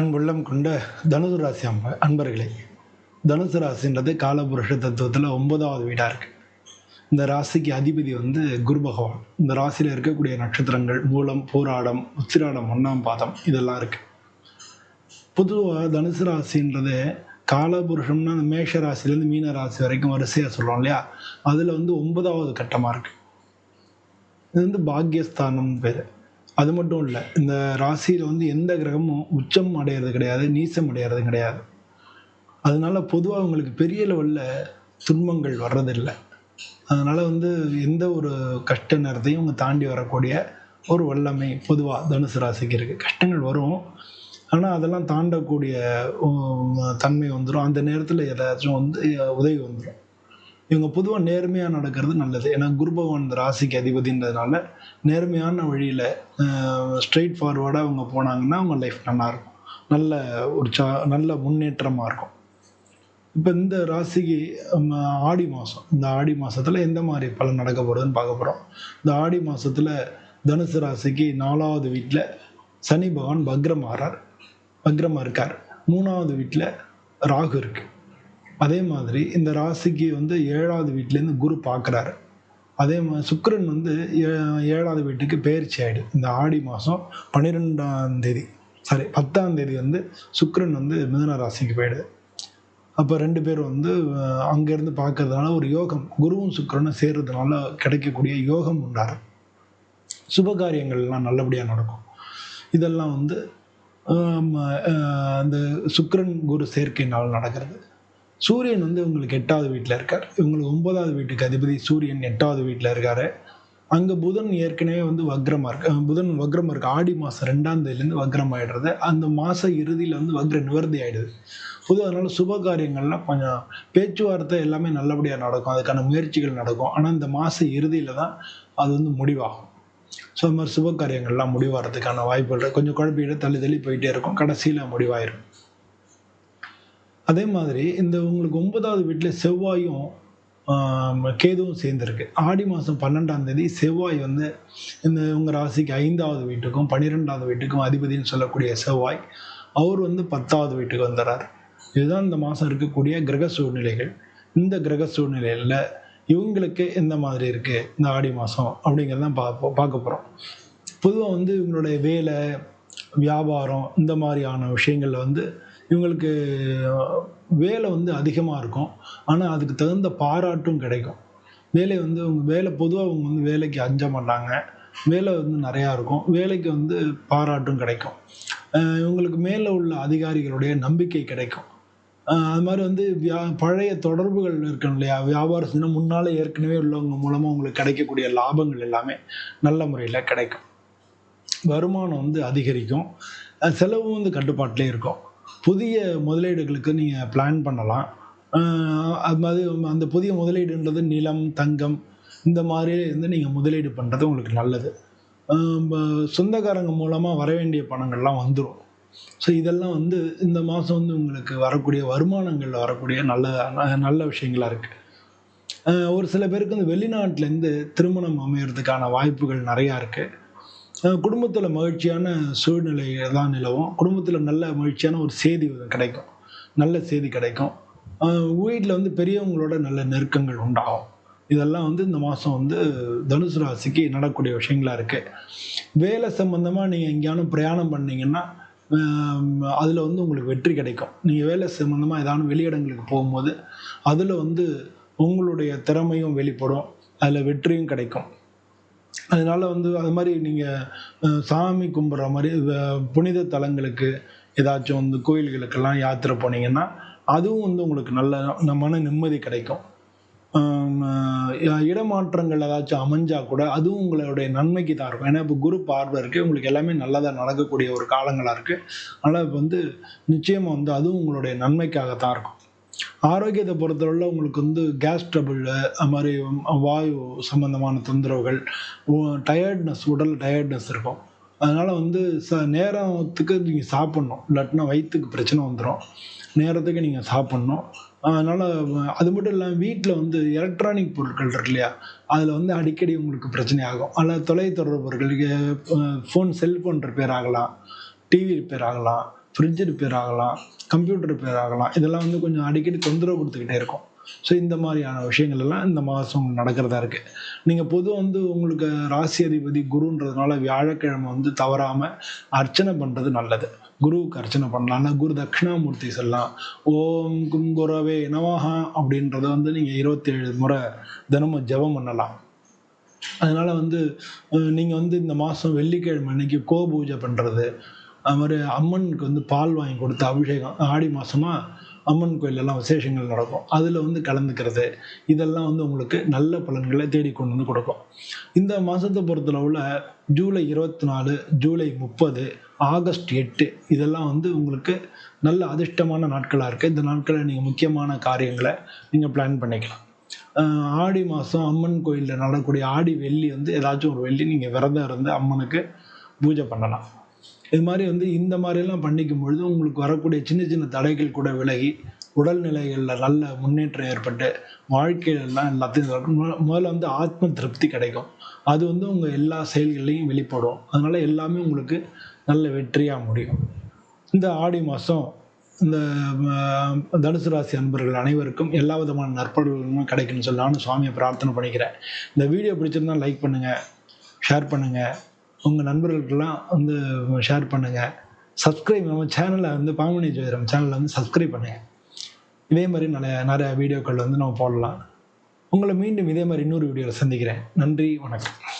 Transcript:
அன்புள்ளம் கொண்ட தனுசு ராசி அம்ப அன்பர்களே தனுசு ராசின்றது காலபுருஷ தத்துவத்தில் ஒன்பதாவது வீடாக இருக்குது இந்த ராசிக்கு அதிபதி வந்து குரு பகவான். இந்த ராசியில் இருக்கக்கூடிய நட்சத்திரங்கள் மூலம் போராடம் உத்திராடம் ஒன்றாம் பாதம் இதெல்லாம் இருக்குது பொதுவாக தனுசு ராசின்றது காலபுருஷம்னா அந்த மேஷ ராசிலேருந்து மீன ராசி வரைக்கும் வரிசையாக சொல்கிறோம் இல்லையா? அதில் வந்து ஒன்பதாவது கட்டமாக இருக்குது இது வந்து பாக்யஸ்தானம் பேர். அது மட்டும் இல்லை இந்த ராசியில் வந்து எந்த கிரகமும் உச்சம் அடையிறது கிடையாது நீசம் அடையிறது கிடையாது. அதனால பொதுவாக அவங்களுக்கு பெரிய லெவலில் துன்பங்கள் வர்றதில்லை. அதனால் வந்து எந்த ஒரு கஷ்ட நேரத்தையும் அவங்க தாண்டி வரக்கூடிய ஒரு வல்லமை பொதுவாக தனுசு ராசிக்கு இருக்குது கஷ்டங்கள் வரும். ஆனால் அதெல்லாம் தாண்டக்கூடிய தன்மை வந்துடும் அந்த நேரத்தில் ஏதாச்சும் வந்து உதவி வந்துடும் இவங்க பொதுவாக நேர்மையாக நடக்கிறது நல்லது. ஏன்னா குரு பகவான் ராசிக்கு அதிபதின்றதுனால நேர்மையான வழியில் ஸ்ட்ரெயிட் ஃபார்வர்டாக அவங்க போனாங்கன்னா அவங்க லைஃப் நல்லாயிருக்கும் நல்ல உற்சா நல்ல முன்னேற்றமாக இருக்கும். இப்போ இந்த ராசிக்கு ஆடி மாதம் இந்த ஆடி மாதத்தில் எந்த மாதிரி பலன் நடக்க போகிறதுன்னு பார்க்க போகிறோம் இந்த ஆடி மாதத்தில் தனுசு ராசிக்கு நாலாவது வீட்டில் சனி பகவான் பக்ரமாறார் பக்ரமாக இருக்கார். மூணாவது வீட்டில் ராகு இருக்குது அதே மாதிரி இந்த ராசிக்கு வந்து ஏழாவது வீட்டிலேருந்து குரு பார்க்குறாரு. அதே மாதிரி சுக்கரன் வந்து ஏ- ஏழாவது வீட்டுக்கு பெயர்ச்சி ஆகிடு இந்த ஆடி மாதம் பன்னிரெண்டாம் தேதி சாரி பத்தாம் தேதி வந்து சுக்கரன் வந்து மிதன ராசிக்கு போயிடுது. அப்போ ரெண்டு பேரும் வந்து அங்கேருந்து பார்க்கறதுனால ஒரு யோகம் குருவும் சுக்கரனும் சேர்றதுனால கிடைக்கக்கூடிய யோகம் உண்டாரு சுபகாரியங்கள்லாம் நல்லபடியாக நடக்கும். இதெல்லாம் வந்து அந்த சுக்கரன் குரு சேர்க்கையினால் நடக்கிறது. சூரியன் வந்து உங்களுக்கு எட்டாவது வீட்டில் இருக்கார். இவங்களுக்கு ஒன்பதாவது வீட்டுக்கு அதிபதி சூரியன் எட்டாவது வீட்டில் இருக்காரு. அங்கே புதன் ஏற்கனவே வந்து வக்ரமாக இருக்கு புதன் வக்ரமாக இருக்கு ஆடி மாதம் ரெண்டாம் தேதியிலேருந்து வக்ரம் ஆகிடுறது அந்த மாத இறுதியில் வந்து வக்ர நிவர்த்தி ஆயிடுது. பொதுவாக அதனால் சுப காரியங்கள்லாம் கொஞ்சம் பேச்சுவார்த்தை எல்லாமே நல்லபடியாக நடக்கும். அதுக்கான முயற்சிகள் நடக்கும். ஆனால் இந்த மாத இறுதியில் தான் அது வந்து முடிவாகும். ஸோ அது மாதிரி சுப காரியங்கள்லாம் முடிவாகிறதுக்கான வாய்ப்புகள் கொஞ்சம் குழப்பிட்டு தள்ளி தள்ளி போயிட்டே இருக்கும். கடைசியில் முடிவாயிரும். அதே மாதிரி இந்த உங்களுக்கு ஒன்பதாவது வீட்டில் செவ்வாயும் கேதுவும் சேர்ந்துருக்கு. ஆடி மாதம் பன்னெண்டாம் தேதி செவ்வாய் வந்து இந்த உங்கள் ராசிக்கு ஐந்தாவது வீட்டுக்கும் பன்னிரெண்டாவது வீட்டுக்கும் அதிபதின்னு சொல்லக்கூடிய செவ்வாய் அவர் வந்து பத்தாவது வீட்டுக்கு வந்துடுறார் இதுதான் இந்த மாதம் இருக்கக்கூடிய கிரக சூழ்நிலைகள். இந்த கிரக சூழ்நிலையில் இவங்களுக்கு எந்த மாதிரி இருக்குது இந்த ஆடி மாதம் அப்படிங்கிறதான் பார்ப்போம் பார்க்க போகிறோம் பொதுவாக வந்து இவங்களுடைய வேலை வியாபாரம் இந்த மாதிரியான விஷயங்களில் வந்து இவங்களுக்கு வேலை வந்து அதிகமாக இருக்கும். ஆனால் அதுக்கு தகுந்த பாராட்டும் கிடைக்கும். வேலை வந்து அவங்க வேலை பொதுவாக அவங்க வந்து வேலைக்கு அஞ்ச மாட்டாங்க வேலை வந்து நிறையா இருக்கும். வேலைக்கு வந்து பாராட்டும் கிடைக்கும். இவங்களுக்கு மேலே உள்ள அதிகாரிகளுடைய நம்பிக்கை கிடைக்கும். அது மாதிரி வந்து வியா பழைய தொடர்புகள் இருக்கணும் இல்லையா? வியாபாரம் செஞ்சால் முன்னால் ஏற்கனவே உள்ளவங்க மூலமாக உங்களுக்கு கிடைக்கக்கூடிய லாபங்கள் எல்லாமே நல்ல முறையில் கிடைக்கும். வருமானம் வந்து அதிகரிக்கும். செலவும் வந்து கட்டுப்பாட்டிலே இருக்கும். புதிய முதலீடுகளுக்கு நீங்கள் பிளான் பண்ணலாம். அது மாதிரி அந்த புதிய முதலீடுன்றது நிலம் தங்கம் இந்த மாதிரி இருந்து நீங்கள் முதலீடு பண்ணுறது உங்களுக்கு நல்லது. சொந்தக்காரங்க மூலமாக வர வேண்டிய பணங்கள்லாம் வந்துடும் ஸோ இதெல்லாம் வந்து இந்த மாதம் வந்து உங்களுக்கு வரக்கூடிய வருமானங்களில் வரக்கூடிய நல்ல ந- நல்ல விஷயங்களாக இருக்குது ஒரு சில பேருக்கு வந்து வெளிநாட்டிலேருந்து திருமணம் அமையறதுக்கான வாய்ப்புகள் நிறையா இருக்குது குடும்பத்தில் மகிழ்ச்சியான சூழ்நிலை தான் நிலவும். குடும்பத்தில் நல்ல மகிழ்ச்சியான ஒரு செய்தி கிடைக்கும். நல்ல செய்தி கிடைக்கும். வீட்டில் வந்து பெரியவங்களோட நல்ல நெருக்கங்கள் உண்டாகும். இதெல்லாம் வந்து இந்த மாதம் வந்து தனுசு ராசிக்கு நடக்கக்கூடிய விஷயங்களாக இருக்குது வேலை சம்மந்தமாக நீங்கள் எங்கேயானும் பிரயாணம் பண்ணிங்கன்னா அதில் வந்து உங்களுக்கு வெற்றி கிடைக்கும். நீங்கள் வேலை சம்மந்தமாக ஏதாவது வெளியிடங்களுக்கு போகும்போது அதில் வந்து உங்களுடைய திறமையும் வெளிப்படும். அதில் வெற்றியும் கிடைக்கும். அதனால வந்து அது மாதிரி நீங்கள் சாமி கும்பிட்ற மாதிரி புனித தலங்களுக்கு ஏதாச்சும் வந்து கோயில்களுக்கெல்லாம் யாத்திரை போனீங்கன்னா அதுவும் வந்து உங்களுக்கு நல்ல மன நிம்மதி கிடைக்கும். இடமாற்றங்கள் ஏதாச்சும் அமைஞ்சா கூட அதுவும் உங்களுடைய நன்மைக்கு தான் இருக்கும். ஏன்னா இப்போ குரு பார்வை இருக்குது உங்களுக்கு எல்லாமே நல்லதாக நடக்கக்கூடிய ஒரு காலங்களாக இருக்குது அதனால் இப்போ வந்து நிச்சயமாக வந்து அதுவும் உங்களுடைய நன்மைக்காக தான் இருக்கும். ஆரோக்கியத்தை பொறுத்தவரை உங்களுக்கு வந்து கேஸ் ட்ரபிள் அது மாதிரி வாயு சம்பந்தமான தொந்தரவுகள் டயர்ட்னஸ் உடல் டயர்ட்னஸ் இருக்கும். அதனால் வந்து ச நேரத்துக்கு நீங்கள் சாப்பிட்ணும். இல்லாட்டினா வயிற்றுக்கு பிரச்சனை வந்துடும் நேரத்துக்கு நீங்கள் சாப்பிட்ணும். அதனால் அது மட்டும் இல்லாமல் வீட்டில் வந்து எலக்ட்ரானிக் பொருட்கள் இருக்கு இல்லையா? அதில் வந்து அடிக்கடி உங்களுக்கு பிரச்சனை ஆகும். அதில் பொருட்கள் ஃபோன் செல்ஃபோன் ரிப்பேர் ஆகலாம். டிவி ரிப்பேர் ஆகலாம். ஃப்ரிட்ஜ் ரிப்பேர் ஆகலாம் கம்ப்யூட்டர் ரிப்பேர் ஆகலாம் இதெல்லாம் வந்து கொஞ்சம் அடிக்கடி தொந்தரவு கொடுத்துக்கிட்டே இருக்கும். ஸோ இந்த மாதிரியான விஷயங்கள் எல்லாம் இந்த மாதம் நடக்கிறதா இருக்குது நீங்கள் பொதுவாக வந்து உங்களுக்கு ராசி அதிபதி குருன்றதுனால வியாழக்கிழமை வந்து தவறாமல் அர்ச்சனை பண்ணுறது நல்லது. குருவுக்கு அர்ச்சனை பண்ணலாம். குரு தட்சிணாமூர்த்தி செல்லலாம். ஓம் கும் குரவே நமஹா அப்படின்றத வந்து நீங்கள் இருபத்தேழு முறை தினமும் ஜெபம் பண்ணலாம். அதனால் வந்து நீங்கள் வந்து இந்த மாதம் வெள்ளிக்கிழமை அன்னைக்கு கோ பூஜை பண்ணுறது அவர் அம்மனுக்கு வந்து பால் வாங்கி கொடுத்த அபிஷேகம் ஆடி மாதமாக அம்மன் கோயிலெல்லாம் விசேஷங்கள் நடக்கும். அதில் வந்து கலந்துக்கிறது இதெல்லாம் வந்து உங்களுக்கு நல்ல பலன்களை தேடி கொண்டு வந்து கொடுக்கும். இந்த மாதத்தை பொறுத்தளவில் ஜூலை இருபத்தி நாலு ஜூலை முப்பது ஆகஸ்ட் எட்டு இதெல்லாம் வந்து உங்களுக்கு நல்ல அதிர்ஷ்டமான நாட்களாக இருக்குது இந்த நாட்களில் நீங்கள் முக்கியமான காரியங்களை நீங்கள் பிளான் பண்ணிக்கலாம். ஆடி மாதம் அம்மன் கோயிலில் நடக்கக்கூடிய ஆடி வெள்ளி வந்து ஏதாச்சும் ஒரு வெள்ளி நீங்கள் விரதம் இருந்து அம்மனுக்கு பூஜை பண்ணலாம். இது மாதிரி வந்து இந்த மாதிரிலாம் பண்ணிக்கும் பொழுது உங்களுக்கு வரக்கூடிய சின்ன சின்ன தடைகள் கூட விலகி உடல்நிலைகளில் நல்ல முன்னேற்றம் ஏற்பட்டு வாழ்க்கையிலலாம் எல்லாத்தையும் முதல்ல- வந்து ஆத்ம திருப்தி கிடைக்கும். அது வந்து உங்கள் எல்லா செயல்களையும் வெளிப்படும். அதனால எல்லாமே உங்களுக்கு நல்ல வெற்றியாக முடியும். இந்த ஆடி மாதம் இந்த தனுசு ராசி அன்பர்கள் அனைவருக்கும் எல்லா விதமான நற்பலன்களும் கிடைக்கும்னு சொல்லி நானும் சுவாமியை பிரார்த்தனை பண்ணிக்கிறேன். இந்த வீடியோ பிடிச்சிருந்தா லைக் பண்ணுங்கள் ஷேர் பண்ணுங்கள் உங்கள் நண்பர்களுக்கெல்லாம் வந்து ஷேர் பண்ணுங்கள் சப்ஸ்கிரைப் நம்ம சேனலை வந்து பாமணி ஜோதிடம் சேனலை வந்து சப்ஸ்கிரைப் பண்ணுங்கள் இதே மாதிரி நிறைய நிறைய வீடியோக்கள் வந்து நம்ம போடலாம். உங்களை மீண்டும் இதே மாதிரி இன்னொரு வீடியோவில் சந்திக்கிறேன். நன்றி வணக்கம்.